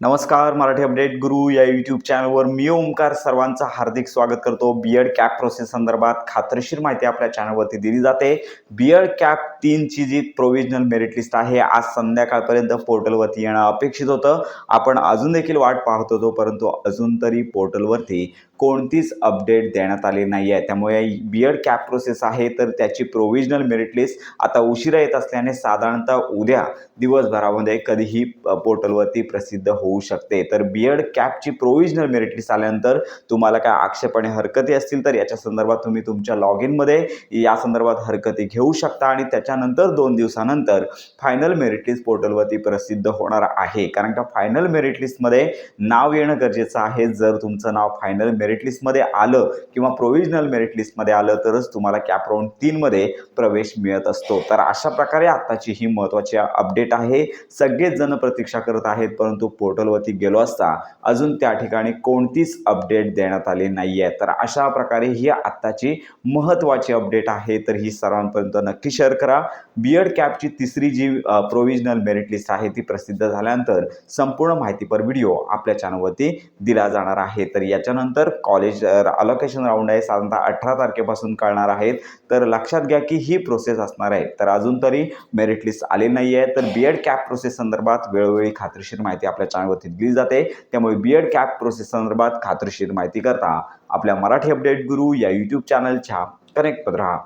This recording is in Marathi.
नमस्कार मराठी अपडेट गुरु या यूट्यूब चॅनलवर मी ओमकार सर्वांचं हार्दिक स्वागत करतो. बीएड कॅप प्रोसेस संदर्भात खात्रीशीर माहिती आपल्या चॅनलवरती दिली जाते. बीएड कॅप तीनची जी प्रोविजनल मेरिट लिस्ट आहे आज संध्याकाळपर्यंत पोर्टलवरती येणं अपेक्षित होतं. आपण अजून देखील वाट पाहत होतो परंतु अजून तरी पोर्टलवरती कोणतीच अपडेट देण्यात आली नाही आहे त्यामुळे बी एड कॅप प्रोसेस आहे तर त्याची प्रोव्हिजनल मेरिट लिस्ट आता उशिरा येत असल्याने साधारणतः उद्या दिवसभरामध्ये कधीही पोर्टलवरती प्रसिद्ध होऊ शकते. तर बी एड कॅपची प्रोव्हिजनल मेरिट लिस्ट आल्यानंतर तुम्हाला काय आक्षेप आणि हरकती असतील तर याच्या संदर्भात तुम्ही तुमच्या लॉग इनमध्ये या संदर्भात हरकती घेऊ शकता आणि त्याच्यानंतर दोन दिवसानंतर फायनल मेरिट लिस्ट पोर्टलवरती प्रसिद्ध होणार आहे. कारण का फायनल मेरिट लिस्टमध्ये नाव येणं गरजेचं आहे. जर तुमचं नाव फायनल मेरिट लिस्टमध्ये आलं किंवा प्रोव्हिजनल मेरिट लिस्टमध्ये आलं तरच तुम्हाला कॅप राऊंड तीनमध्ये प्रवेश मिळत असतो. तर अशा प्रकारे आत्ताची ही महत्त्वाची अपडेट आहे. सगळेच जण प्रतीक्षा करत आहेत परंतु पोर्टलवरती गेलो असता अजून त्या ठिकाणी कोणतीच अपडेट देण्यात आली नाही आहे तर अशा प्रकारे ही आत्ताची महत्त्वाची अपडेट आहे. तर ही सर्वांपर्यंत नक्की शेअर करा. बी एड कॅपची तिसरी जी प्रोव्हिजनल मेरिट लिस्ट आहे ती प्रसिद्ध झाल्यानंतर संपूर्ण माहितीपर व्हिडिओ आपल्या चॅनलवरती दिला जाणार आहे. तर याच्यानंतर कॉलेज अलोकेशन राऊंड आहे. साधारणतः अठरा तारखेपासून कळणार आहेत. तर लक्षात घ्या की ही प्रोसेस असणार आहे. तर अजून तरी मेरिट लिस्ट आली नाही आहे तर बी एड कॅप प्रोसेस संदर्भात वेळोवेळी खात्रीशीर माहिती आपल्या चॅनलवरती दिली जाते. त्यामुळे बी एड कॅप प्रोसेस संदर्भात खात्रीशीर माहिती करता आपल्या मराठी अपडेट गुरु या यूट्यूब चॅनलच्या कनेक्ट राहा.